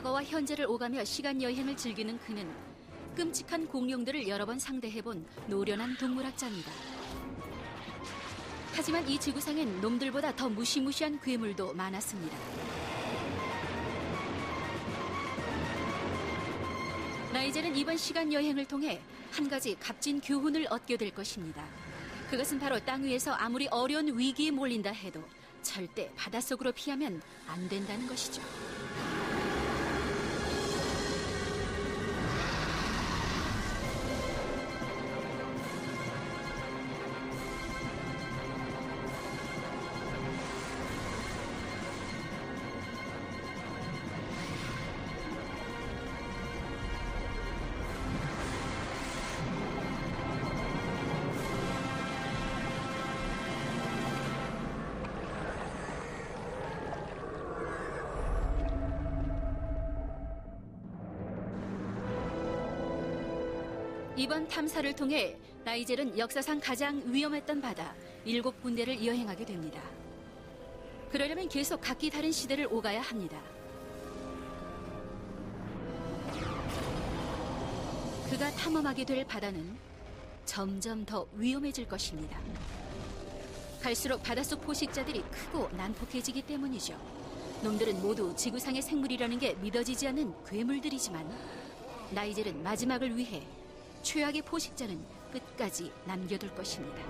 과거와 현재를 오가며 시간 여행을 즐기는 그는 끔찍한 공룡들을 여러 번 상대해본 노련한 동물학자입니다. 하지만 이 지구상엔 놈들보다 더 무시무시한 괴물도 많았습니다. 나이제는 이번 시간 여행을 통해 한 가지 값진 교훈을 얻게 될 것입니다. 그것은 바로 땅 위에서 아무리 어려운 위기에 몰린다 해도 절대 바닷속으로 피하면 안 된다는 것이죠. 이번 탐사를 통해 나이젤은 역사상 가장 위험했던 바다 일곱 군데를 여행하게 됩니다. 그러려면 계속 각기 다른 시대를 오가야 합니다. 그가 탐험하게 될 바다는 점점 더 위험해질 것입니다. 갈수록 바닷속 포식자들이 크고 난폭해지기 때문이죠. 놈들은 모두 지구상의 생물이라는 게 믿어지지 않는 괴물들이지만 나이젤은 마지막을 위해 최악의 포식자는 끝까지 남겨둘 것입니다.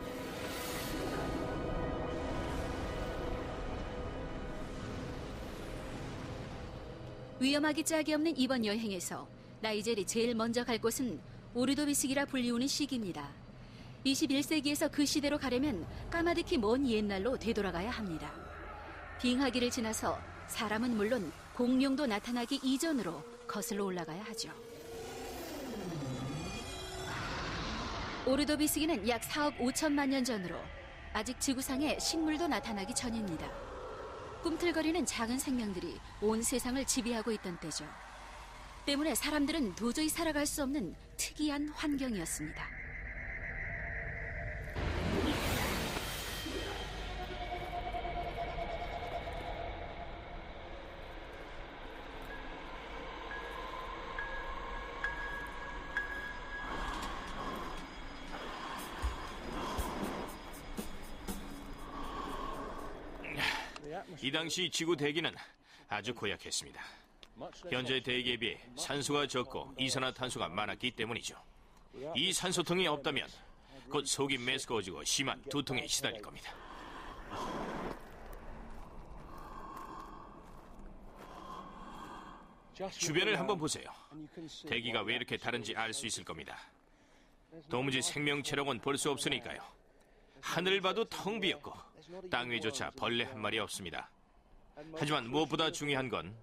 위험하기 짝이 없는 이번 여행에서 나이젤이 제일 먼저 갈 곳은 오르도비스기라 불리우는 시기입니다. 21세기에서 그 시대로 가려면 까마득히 먼 옛날로 되돌아가야 합니다. 빙하기를 지나서 사람은 물론 공룡도 나타나기 이전으로 거슬러 올라가야 하죠. 오르도 비스기는 약 4억 5천만 년 전으로 아직 지구상에 식물도 나타나기 전입니다. 꿈틀거리는 작은 생명들이 온 세상을 지배하고 있던 때죠. 때문에 사람들은 도저히 살아갈 수 없는 특이한 환경이었습니다. 이 당시 지구 대기는 아주 고약했습니다. 현재 대기에 비해 산소가 적고 이산화탄소가 많았기 때문이죠. 이 산소통이 없다면 곧 속이 메스꺼워지고 심한 두통에 시달릴 겁니다. 주변을 한번 보세요. 대기가 왜 이렇게 다른지 알 수 있을 겁니다. 도무지 생명체라고는 볼 수 없으니까요. 하늘을 봐도 텅 비었고 땅 위조차 벌레 한 마리 없습니다. 하지만 무엇보다 중요한 건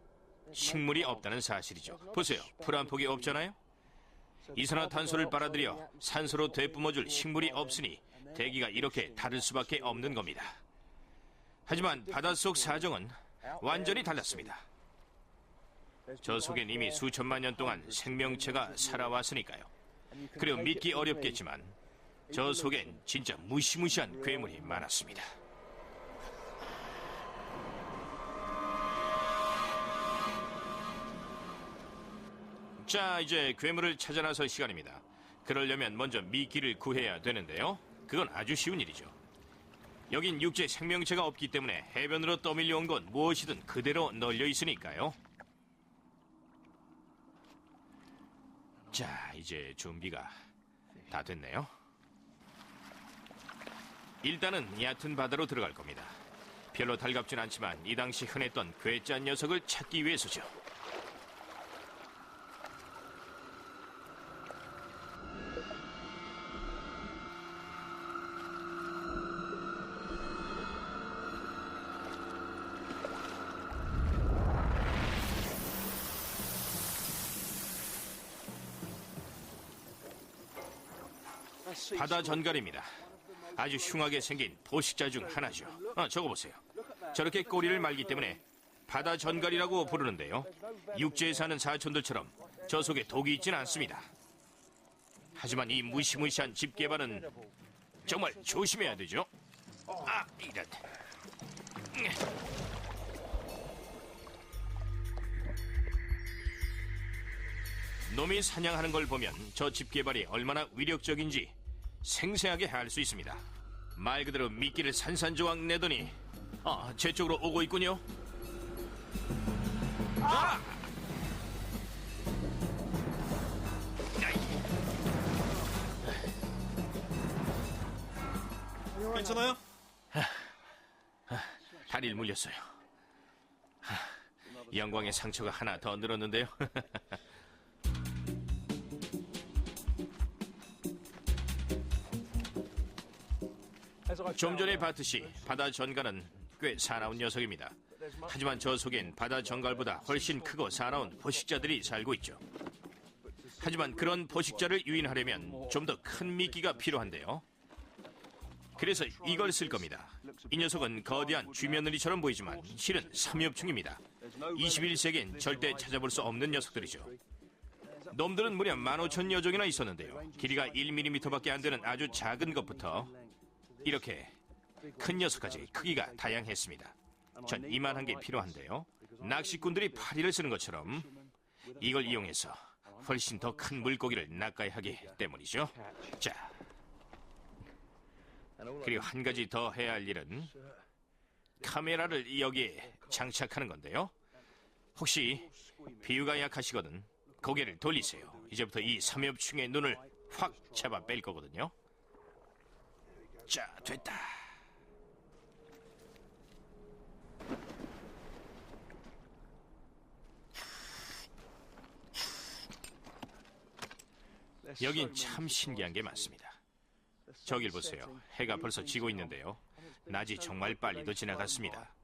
식물이 없다는 사실이죠. 보세요. 풀 한 폭이 없잖아요? 이산화탄소를 빨아들여 산소로 되뿜어줄 식물이 없으니 대기가 이렇게 다를 수밖에 없는 겁니다. 하지만 바닷속 사정은 완전히 달랐습니다. 저 속엔 이미 수천만 년 동안 생명체가 살아왔으니까요. 그리고 믿기 어렵겠지만 저 속엔 진짜 무시무시한 괴물이 많았습니다. 자, 이제 괴물을 찾아 나설 시간입니다. 그러려면 먼저 미끼를 구해야 되는데요. 그건 아주 쉬운 일이죠. 여긴 육지 생명체가 없기 때문에 해변으로 떠밀려온 건 무엇이든 그대로 널려 있으니까요. 자, 이제 준비가 다 됐네요. 일단은 얕은 바다로 들어갈 겁니다. 별로 달갑진 않지만 이 당시 흔했던 괴짜 녀석을 찾기 위해서죠. 바다 전갈입니다. 아주 흉하게 생긴 포식자 중 하나죠. 아, 저거 보세요. 저렇게 꼬리를 말기 때문에 바다 전갈이라고 부르는데요. 육지에 사는 사촌들처럼 저 속에 독이 있진 않습니다. 하지만 이 무시무시한 집게발은 정말 조심해야 되죠. 아, 이런. 놈이 사냥하는 걸 보면 저 집게발이 얼마나 위력적인지 생생하게 알수 있습니다. 말 그대로 미끼를 산산조각 내더니 아, 제 쪽으로 오고 있군요. 아! 괜찮아요? 다리를 물렸어요. 하, 영광의 상처가 하나 더 늘었는데요. 좀 전에 봤듯이 바다 전갈은 꽤 사나운 녀석입니다. 하지만 저 속엔 바다 전갈보다 훨씬 크고 사나운 포식자들이 살고 있죠. 하지만 그런 포식자를 유인하려면 좀 더 큰 미끼가 필요한데요. 그래서 이걸 쓸 겁니다. 이 녀석은 거대한 쥐며느리처럼 보이지만 실은 삼엽충입니다. 21세기엔 절대 찾아볼 수 없는 녀석들이죠. 놈들은 무려 15,000여 종이나 있었는데요. 길이가 1mm밖에 안 되는 아주 작은 것부터 이렇게 큰 녀석까지 크기가 다양했습니다. 전 이만한 게 필요한데요. 낚시꾼들이 파리를 쓰는 것처럼 이걸 이용해서 훨씬 더 큰 물고기를 낚아야 하기 때문이죠. 자, 그리고 한 가지 더 해야 할 일은 카메라를 여기에 장착하는 건데요. 혹시 비유가 약하시거든 고개를 돌리세요. 이제부터 이 삼엽충의 눈을 확 잡아 뺄 거거든요. 자, 됐다. 여긴 참 신기한 게 많습니다. 저길 보세요. 해가 벌써 지고 있는데요. 낮이 정말 빨리도 지나갔습니다.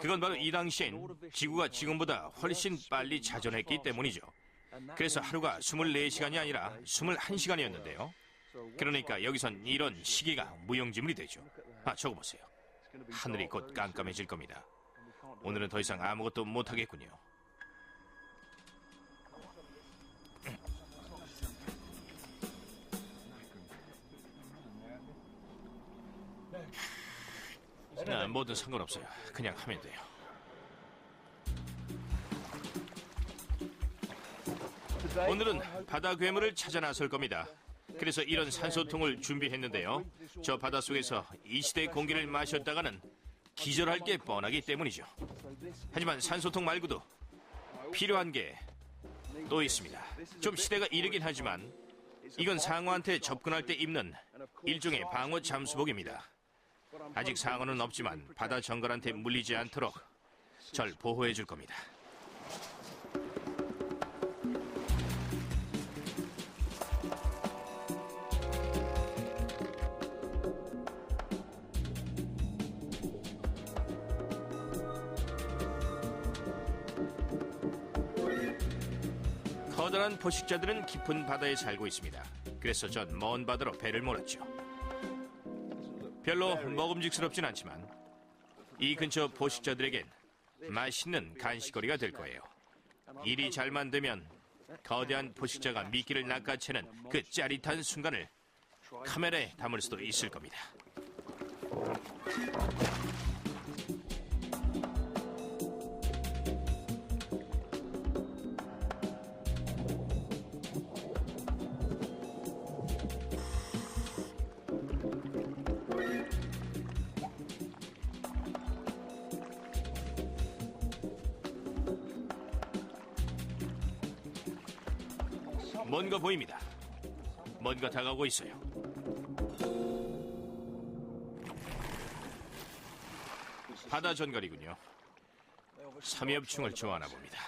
그건 바로 이 당시엔 지구가 지금보다 훨씬 빨리 자전했기 때문이죠. 그래서 하루가 24시간이 아니라 21시간이었는데요. 그러니까 여기선 이런 시계가 무용지물이 되죠. 아, 저거 보세요. 하늘이 곧 깜깜해질 겁니다. 오늘은 더 이상 아무것도 못하겠군요. 아, 뭐든 상관없어요. 그냥 하면 돼요. 오늘은 바다 괴물을 찾아 나설 겁니다. 그래서 이런 산소통을 준비했는데요. 저 바닷속에서 이 시대 공기를 마셨다가는 기절할 게 뻔하기 때문이죠. 하지만 산소통 말고도 필요한 게 또 있습니다. 좀 시대가 이르긴 하지만 이건 상어한테 접근할 때 입는 일종의 방어 잠수복입니다. 아직 상어는 없지만 바다 정갈한테 물리지 않도록 절 보호해 줄 겁니다. 커다란 포식자들은 깊은 바다에 살고 있습니다. 그래서 전 먼 바다로 배를 몰았죠. 별로 먹음직스럽진 않지만 이 근처 포식자들에겐 맛있는 간식거리가 될 거예요. 일이 잘만 되면 거대한 포식자가 미끼를 낚아채는 그 짜릿한 순간을 카메라에 담을 수도 있을 겁니다. 뭔가 보입니다. 뭔가 다가오고 있어요. 바다 전갈이군요. 삼엽충을 좋아하나 봅니다.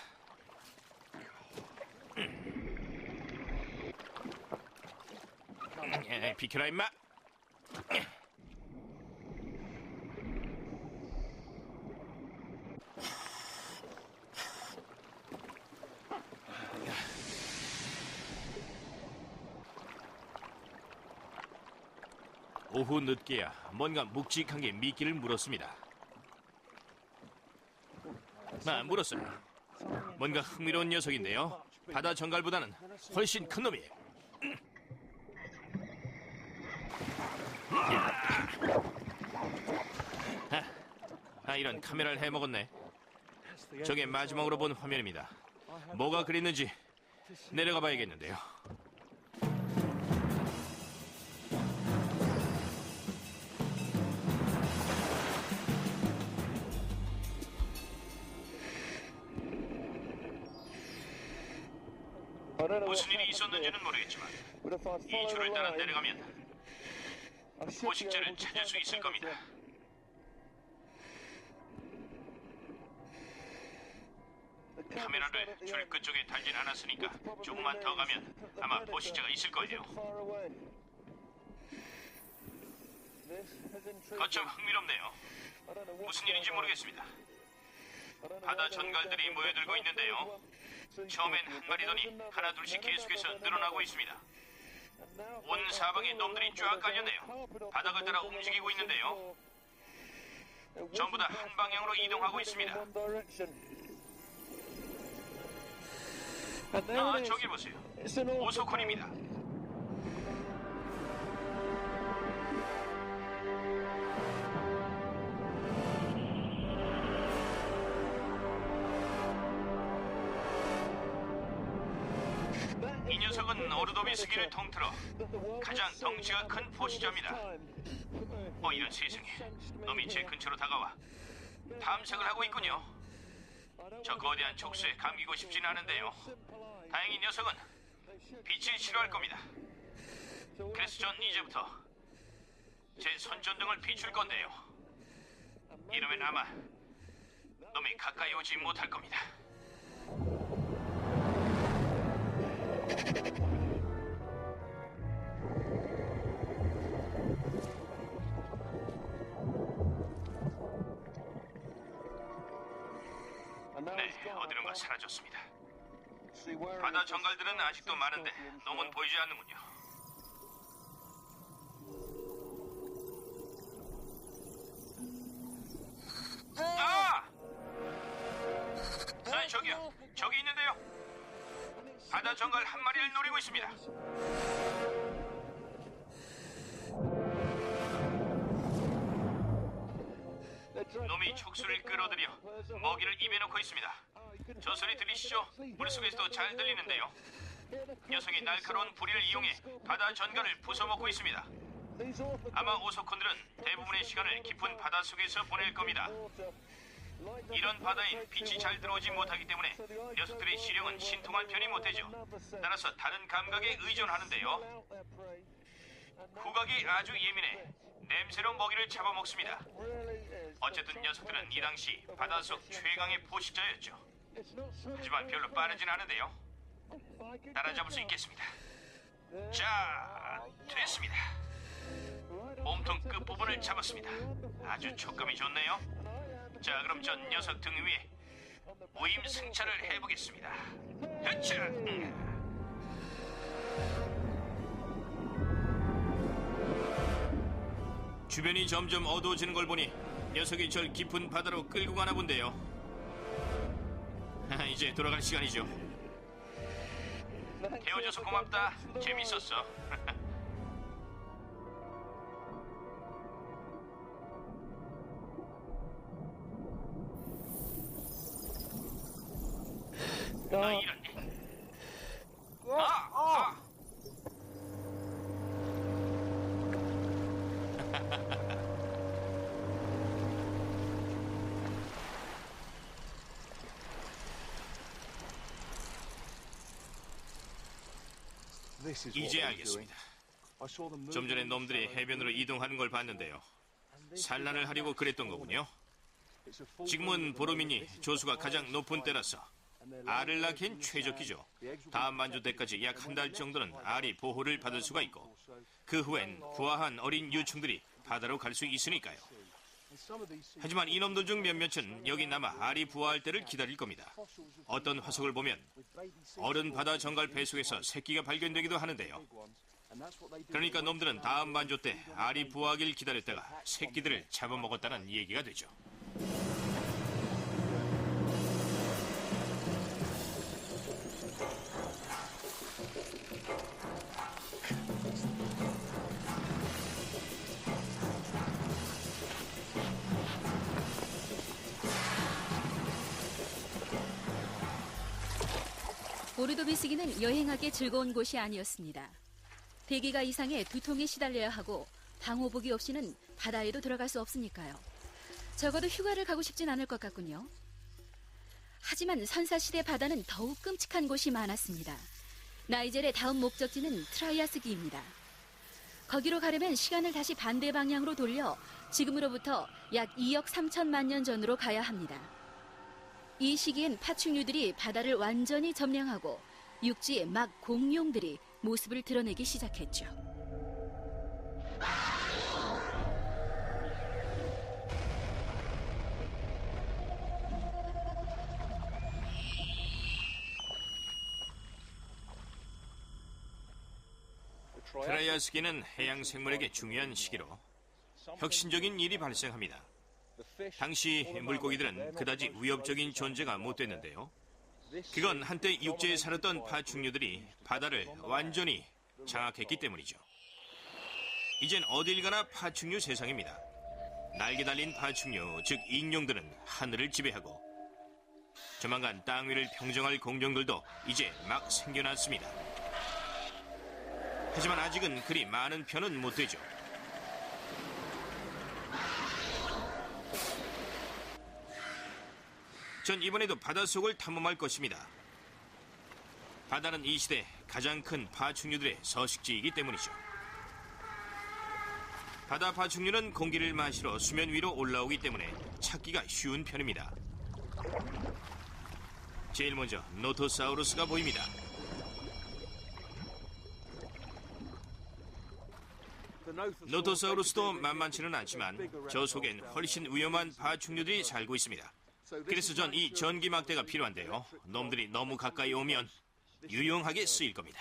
에, 비켜라 임마. 오후 늦게야 뭔가 묵직한 게 미끼를 물었습니다. 아, 물었어요. 뭔가 흥미로운 녀석인데요. 바다 정갈보다는 훨씬 큰 놈이에요. 아, 아, 이런 카메라를 해먹었네. 저게 마지막으로 본 화면입니다. 뭐가 그랬는지 내려가 봐야겠는데요. 모르겠지만 이 줄을 따라 내려가면 포식자를 찾을 수 있을 겁니다. 카메라를 줄 끝쪽에 달진 않았으니까 조금만 더 가면 아마 포식자가 있을 거예요. 거참 흥미롭네요. 무슨 일인지 모르겠습니다. 바다 전갈들이 모여들고 있는데요. 처음엔 한 마리더니 하나 둘씩 계속해서 늘어나고 있습니다. 온 사방에 놈들이 쫙 깔렸네요. 바닥을 따라 움직이고 있는데요. 전부 다 한 방향으로 이동하고 있습니다. 아, 저기 보세요. 오소콘입니다. 오르도비 스기를 통틀어 가장 덩치가 큰 포시자입니다. 어 이런 세상에 놈이 제 근처로 다가와 탐색을 하고 있군요. 저 거대한 촉수에 감기고 싶진 않은데요. 다행히 녀석은 빛을 싫어할 겁니다. 그래서 전 이제부터 제 손전등을 비출 건데요. 이러면 아마 놈이 가까이 오지 못할 겁니다. 사라졌습니다. 바다 정갈들은 아직도 많은데 놈은 보이지 않는군요. 아! 아, 저기요. 저기 있는데요. 바다 정갈 한 마리를 노리고 있습니다. 놈이 촉수를 끌어들여 먹이를 입에 넣고 있습니다. 저 소리 들리시죠? 물속에서도 잘 들리는데요. 녀석이 날카로운 부리를 이용해 바다 전갈을 부숴먹고 있습니다. 아마 오소콘들은 대부분의 시간을 깊은 바다 속에서 보낼 겁니다. 이런 바다에 빛이 잘 들어오지 못하기 때문에 녀석들의 시력은 신통한 편이 못되죠. 따라서 다른 감각에 의존하는데요. 후각이 아주 예민해 냄새로 먹이를 잡아먹습니다. 어쨌든 녀석들은 이 당시 바닷속 최강의 포식자였죠. 하지만 별로 빠르진 않은데요. 따라잡을 수 있겠습니다. 자, 됐습니다. 몸통 끝부분을 잡았습니다. 아주 촉감이 좋네요. 자, 그럼 전 녀석 등 위에 무임 승차를 해보겠습니다. 흐차! 음. 주변이 점점 어두워지는 걸 보니 녀석이 절 깊은 바다로 끌고 가나 본데요. 하, 이제 돌아갈 시간이죠. 태워줘서 고맙다. 재밌었어. 이제 알겠습니다. 좀 전에 놈들이 해변으로 이동하는 걸 봤는데요. 산란을 하려고 그랬던 거군요. 지금은 보름이니 조수가 가장 높은 때라서 알을 낳기엔 최적기죠. 다음 만조 때까지 약 한 달 정도는 알이 보호를 받을 수가 있고 그 후엔 부화한 어린 유충들이 바다로 갈 수 있으니까요. 하지만 이놈들 중 몇몇은 여기 남아 알이 부화할 때를 기다릴 겁니다. 어떤 화석을 보면 어른 바다 정갈 배속에서 새끼가 발견되기도 하는데요. 그러니까 놈들은 다음 만조 때 알이 부화하길 기다렸다가 새끼들을 잡아먹었다는 얘기가 되죠. 오르도 비스기는 여행하기 즐거운 곳이 아니었습니다. 대기가 이상해 두통에 시달려야 하고 방호복이 없이는 바다에도 들어갈 수 없으니까요. 적어도 휴가를 가고 싶진 않을 것 같군요. 하지만 선사시대 바다는 더욱 끔찍한 곳이 많았습니다. 나이젤의 다음 목적지는 트라이아스기입니다. 거기로 가려면 시간을 다시 반대 방향으로 돌려 지금으로부터 약 2억 3천만 년 전으로 가야 합니다. 이 시기엔 파충류들이 바다를 완전히 점령하고 육지의 막 공룡들이 모습을 드러내기 시작했죠. 트라이아스기는 해양 생물에게 중요한 시기로 혁신적인 일이 발생합니다. 당시 물고기들은 그다지 위협적인 존재가 못 됐는데요. 그건 한때 육지에 살았던 파충류들이 바다를 완전히 장악했기 때문이죠. 이젠 어딜 가나 파충류 세상입니다. 날개 달린 파충류, 즉 익룡들은 하늘을 지배하고 조만간 땅 위를 평정할 공룡들도 이제 막 생겨났습니다. 하지만 아직은 그리 많은 편은 못 되죠. 전 이번에도 바닷속을 탐험할 것입니다. 바다는 이 시대 가장 큰 파충류들의 서식지이기 때문이죠. 바다 파충류는 공기를 마시러 수면 위로 올라오기 때문에 찾기가 쉬운 편입니다. 제일 먼저 노토사우루스가 보입니다. 노토사우루스도 만만치는 않지만 저 속엔 훨씬 위험한 파충류들이 살고 있습니다. 그래서 전 이 전기 막대가 필요한데요. 놈들이 너무 가까이 오면 유용하게 쓰일 겁니다.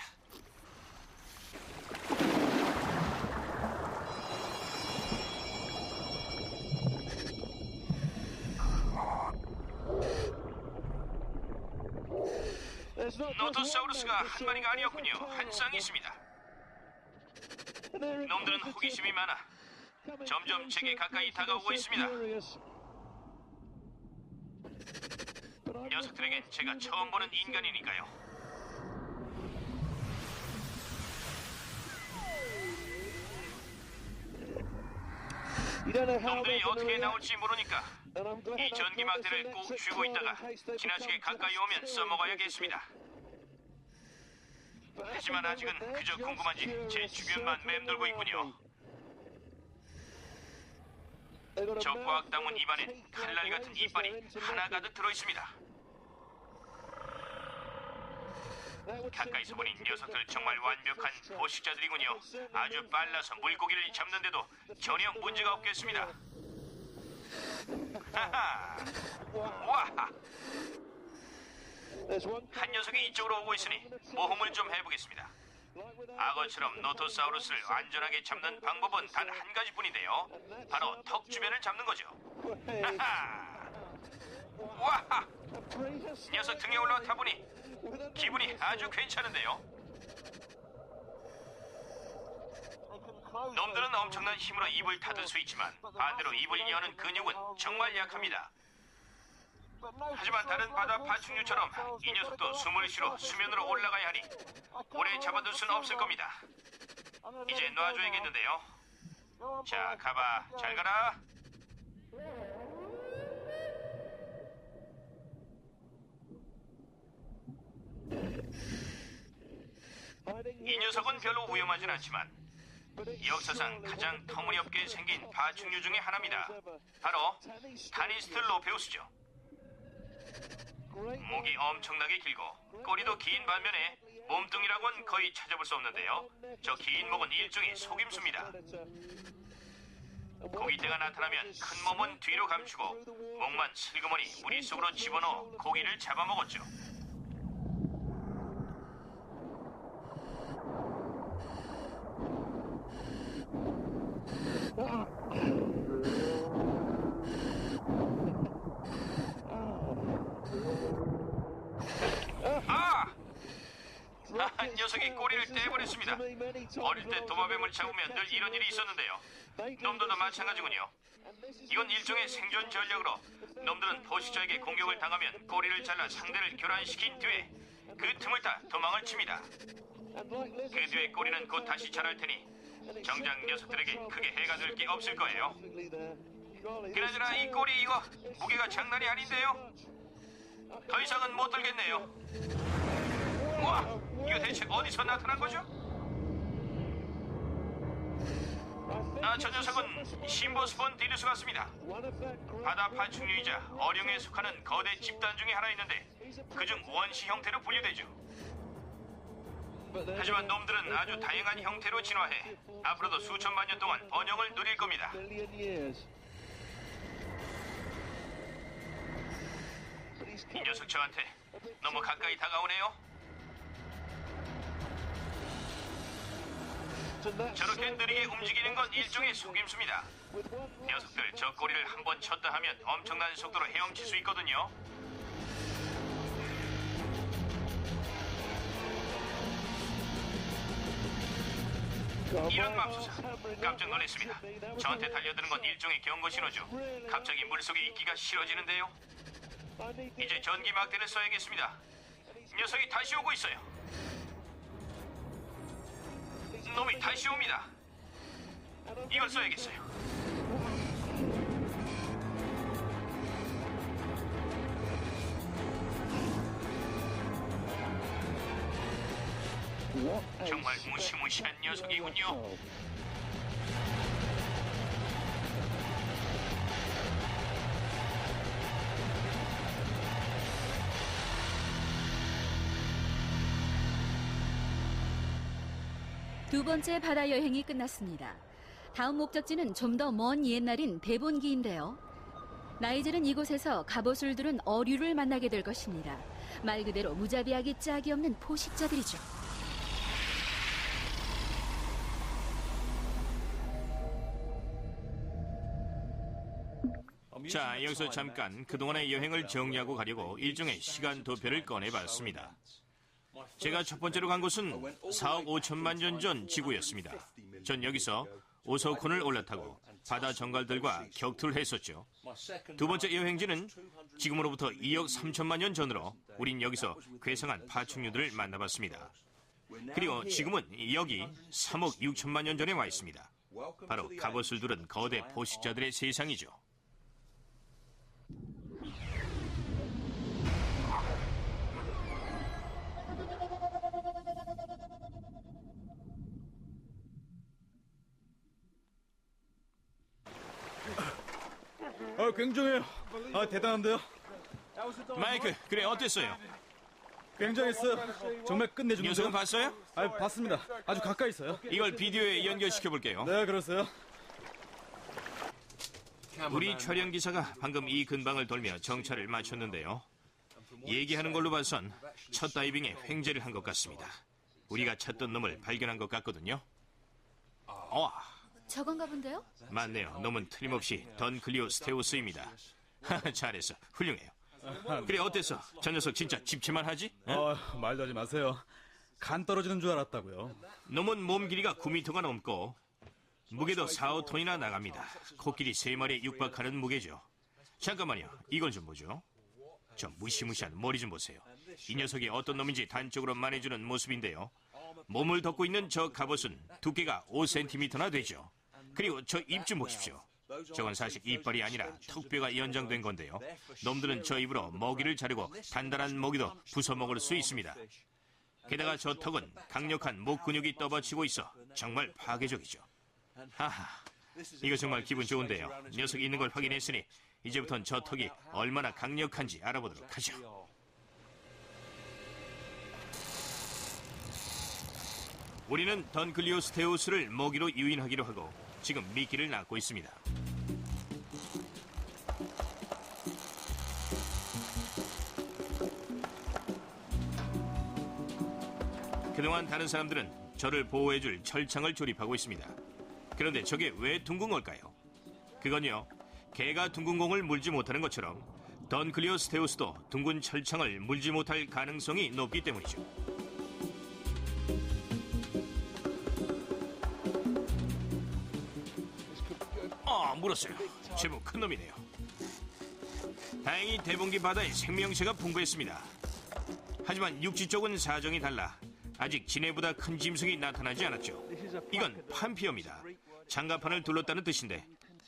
노토사우루스가 한 마리가 아니었군요. 한 쌍이 있습니다. 놈들은 호기심이 많아 점점 제게 가까이 다가오고 있습니다. 녀석들에겐 제가 처음 보는 인간이니까요. 놈들이 어떻게 나올지 모르니까 이 전기막대를 꼭 쥐고 있다가 지나치게 가까이 오면 써먹어야겠습니다. 하지만 아직은 그저 궁금한지 제 주변만 맴돌고 있군요. 저꽉 담은 입안엔 칼날 같은 이빨이 하나 가득 들어 있습니다. 가까이서 보니 녀석들 정말 완벽한 포식자들이군요. 아주 빨라서 물고기를 잡는데도 전혀 문제가 없겠습니다. 하하! 와! 한 녀석이 이쪽으로 오고 있으니 모험을 좀 해보겠습니다. 악어처럼 노토사우루스를 안전하게 잡는 방법은 단 한 가지뿐인데요. 바로 턱 주변을 잡는 거죠. 하하! 와! 녀석 등에 올라와 타보니 기분이 아주 괜찮은데요. 놈들은 엄청난 힘으로 입을 닫을 수 있지만 반대로 입을 여는 근육은 정말 약합니다. 하지만 다른 바다 파충류처럼 이 녀석도 숨을 쉬러 수면으로 올라가야 하니 오래 잡아둘 수는 없을 겁니다. 이제 놔줘야겠는데요. 자, 가봐. 잘 가라. 이 녀석은 별로 위험하진 않지만 역사상 가장 터무니없게 생긴 파충류 중에 하나입니다. 바로 타니스트 로페우스죠. 목이 엄청나게 길고 꼬리도 긴 반면에 몸뚱이라고는 거의 찾아볼 수 없는데요. 저 긴 목은 일종의 속임수입니다. 고기떼가 나타나면 큰 몸은 뒤로 감추고 목만 슬그머니 무리 속으로 집어넣어 고기를 잡아먹었죠. 아! 아, 녀석이 꼬리를 떼버렸습니다. 어릴 때 도마뱀을 잡으면 늘 이런 일이 있었는데요. 놈들도 마찬가지군요. 이건 일종의 생존 전략으로 놈들은 포식자에게 공격을 당하면 꼬리를 잘라 상대를 교란시킨 뒤에 그 틈을 타 도망을 칩니다. 그 뒤에 꼬리는 곧 다시 자랄 테니 정작 녀석들에게 크게 해가 될 게 없을 거예요. 그나저나 이 꼬리 이거 무게가 장난이 아닌데요. 더 이상은 못 들겠네요. 우와, 이거 대체 어디서 나타난 거죠? 아, 저 녀석은 심보스폰 디르스 같습니다. 바다 파충류이자 어룡에 속하는 거대 집단 중에 하나 있는데 그중 원시 형태로 분류되죠. 하지만 놈들은 아주 다양한 형태로 진화해 앞으로도 수천만 년 동안 번영을 누릴 겁니다. 이 녀석 저한테 너무 가까이 다가오네요. 저렇게 느리게 움직이는 건 일종의 속임수입니다. 녀석들 저 꼬리를 한 번 쳤다 하면 엄청난 속도로 헤엄칠 수 있거든요. 이런 맙소사 깜짝 놀랐습니다. 저한테 달려드는 건 일종의 경고 신호죠. 갑자기 물속에 있기가 싫어지는데요. 이제 전기 막대를 써야겠습니다. 녀석이 다시 오고 있어요. 놈이 다시 옵니다. 이걸 써야겠어요. 정말 무시무시한 녀석이군요. 두 번째 바다 여행이 끝났습니다. 다음 목적지는 좀 더 먼 옛날인 대본기인데요. 나이즈는 이곳에서 갑옷을 두른 어류를 만나게 될 것입니다. 말 그대로 무자비하기 짝이 없는 포식자들이죠. 자, 여기서 잠깐 그동안의 여행을 정리하고 가려고 일종의 시간 도표를 꺼내봤습니다. 제가 첫 번째로 간 곳은 4억 5천만 년 전 지구였습니다. 전 여기서 오소콘을 올라타고 바다 정갈들과 격투를 했었죠. 두 번째 여행지는 지금으로부터 2억 3천만 년 전으로 우린 여기서 괴상한 파충류들을 만나봤습니다. 그리고 지금은 여기 3억 6천만 년 전에 와 있습니다. 바로 갑옷을 두른 거대 포식자들의 세상이죠. 굉장해요. 아, 대단한데요? 마이크, 그래 어땠어요? 굉장했어요. 정말 끝내주는 녀석은 봤어요? 아, 봤습니다. 아주 가까이 있어요. 이걸 비디오에 연결시켜 볼게요. 네, 그러세요. 우리 촬영 기사가 방금 이 근방을 돌며 정찰을 마쳤는데요. 얘기하는 걸로 봐선 첫 다이빙에 횡재를 한 것 같습니다. 우리가 찾던 놈을 발견한 것 같거든요. 어, 저건가 본데요? 맞네요. 놈은 틀림없이 던클리오 스테우스입니다. 잘했어. 훌륭해요. 그래 어땠어? 저 녀석 진짜 집치만 하지? 응? 아, 말도 하지 마세요. 간 떨어지는 줄 알았다고요. 놈은 몸 길이가 9m가 넘고 무게도 4, 5톤이나 나갑니다. 코끼리 3마리에 육박하는 무게죠. 잠깐만요. 이걸 좀 보죠. 저 무시무시한 머리 좀 보세요. 이 녀석이 어떤 놈인지 단적으로 말해주는 모습인데요. 몸을 덮고 있는 저 갑옷은 두께가 5cm나 되죠. 그리고 저 입 좀 보십시오. 저건 사실 이빨이 아니라 턱뼈가 연장된 건데요. 놈들은 저 입으로 먹이를 자르고 단단한 먹이도 부숴 먹을 수 있습니다. 게다가 저 턱은 강력한 목 근육이 떠받치고 있어 정말 파괴적이죠. 하하, 이거 정말 기분 좋은데요. 녀석이 있는 걸 확인했으니 이제부턴 저 턱이 얼마나 강력한지 알아보도록 하죠. 우리는 던클리오스테우스를 먹이로 유인하기로 하고 지금 미끼를 낚고 있습니다. 그동안 다른 사람들은 저를 보호해줄 철창을 조립하고 있습니다. 그런데 저게 왜 둥근 걸까요? 그건요, 개가 둥근 공을 물지 못하는 것처럼 던클리오스테우스도 둥근 철창을 물지 못할 가능성이 높기 때문이죠. 물었어요. 제법 큰 놈이네요. 다행히 대봉기 바다에 생명체가 풍부했습니다. 하지만 육지 쪽은 사정이 달라 아직 지네보다 큰 짐승이 나타나지 않았죠. 이건 판피어입니다. 장갑판을 둘렀다는 뜻인데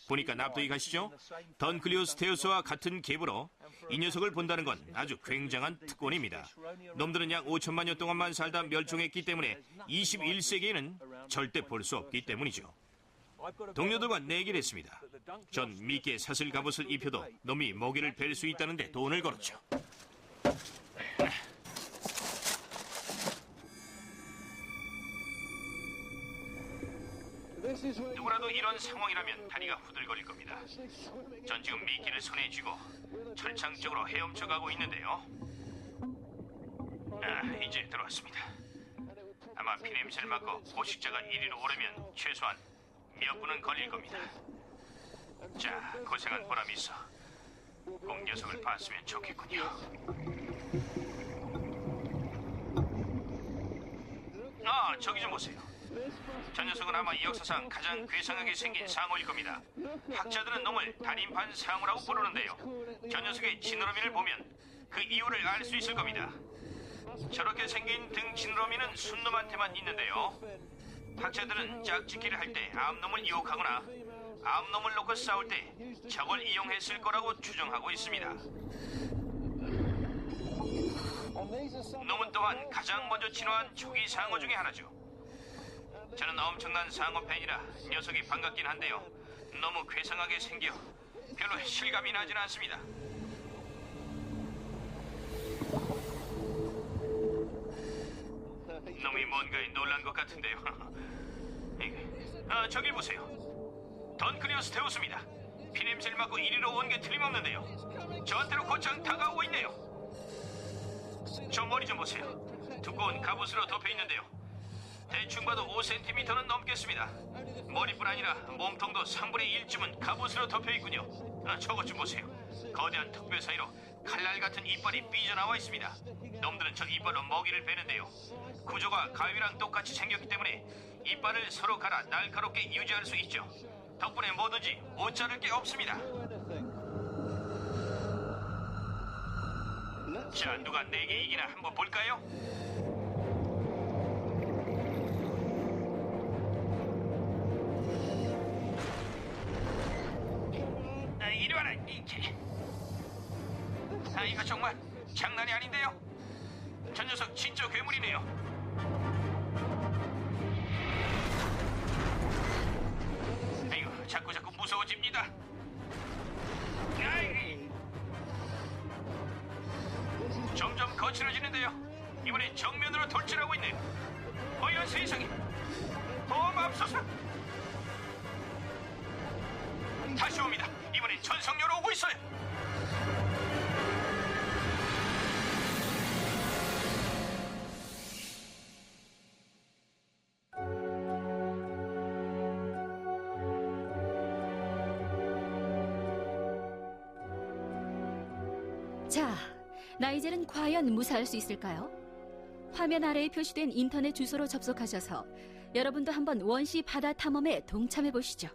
보니까 납득이 가시죠? 던클리오스테우스와 같은 계보로 이 녀석을 본다는 건 아주 굉장한 특권입니다. 놈들은 약 5천만 년 동안만 살다 멸종했기 때문에 21세기에는 절대 볼 수 없기 때문이죠. 동료들과 내기를 했습니다. 전 미끼에 사슬 갑옷을 입혀도 놈이 먹이를 벨 수 있다는데 돈을 걸었죠. 누구라도 이런 상황이라면 다리가 후들거릴 겁니다. 전 지금 미끼를 손에 쥐고 철창 쪽으로 헤엄쳐 가고 있는데요. 아, 이제 들어왔습니다. 아마 피냄새를 맡고 포식자가 이리로 오려면 최소한 몇 분은 걸릴 겁니다. 자, 고생한 보람이 있어. 꼭 녀석을 봤으면 좋겠군요. 아, 저기 좀 보세요. 저 녀석은 아마 이 역사상 가장 괴상하게 생긴 상어일 겁니다. 학자들은 놈을 달인판 상어라고 부르는데요. 저 녀석의 지느러미를 보면 그 이유를 알 수 있을 겁니다. 저렇게 생긴 등 지느러미는 순놈한테만 있는데요. 학자들은 짝짓기를 할 때 암놈을 유혹하거나 암놈을 놓고 싸울 때 저걸 이용했을 거라고 추정하고 있습니다. 놈은 또한 가장 먼저 진화한 초기 상어 중에 하나죠. 저는 엄청난 상어 팬이라 녀석이 반갑긴 한데요. 너무 괴상하게 생겨 별로 실감이 나진 않습니다. 놈이 뭔가에 놀란 것 같은데요. 아, 저길 보세요. 던크리오스 테우스입니다. 피냄새를 맡고 이리로 온 게 틀림없는데요. 저한테로 곧장 다가오고 있네요. 저 머리 좀 보세요. 두꺼운 갑옷으로 덮여 있는데요. 대충 봐도 5cm는 넘겠습니다. 머리뿐 아니라 몸통도 3분의 1쯤은 갑옷으로 덮여 있군요. 아, 저것 좀 보세요. 거대한 턱뼈 사이로 칼날 같은 이빨이 삐져나와 있습니다. 놈들은 저 이빨로 먹이를 베는데요. 구조가 가위랑 똑같이 생겼기 때문에 이빨을 서로 갈아 날카롭게 유지할 수 있죠. 덕분에 뭐든지 못 자를 게 없습니다. 자, 누가 내게 이기나 한번 볼까요? 아, 이거 정말 장난이 아닌데요? 저 녀석 진짜 괴물이네요. 아이고, 자꾸 자꾸 무서워집니다. 아이, 점점 거칠어지는데요. 이번엔 정면으로 돌진하고 있네요. 어여 세상에. 더 맙소사. 다시 옵니다. 이번엔 전성료로 오고 나이젤은 과연 무사할 수 있을까요? 화면 아래에 표시된 인터넷 주소로 접속하셔서 여러분도 한번 원시 바다 탐험에 동참해 보시죠.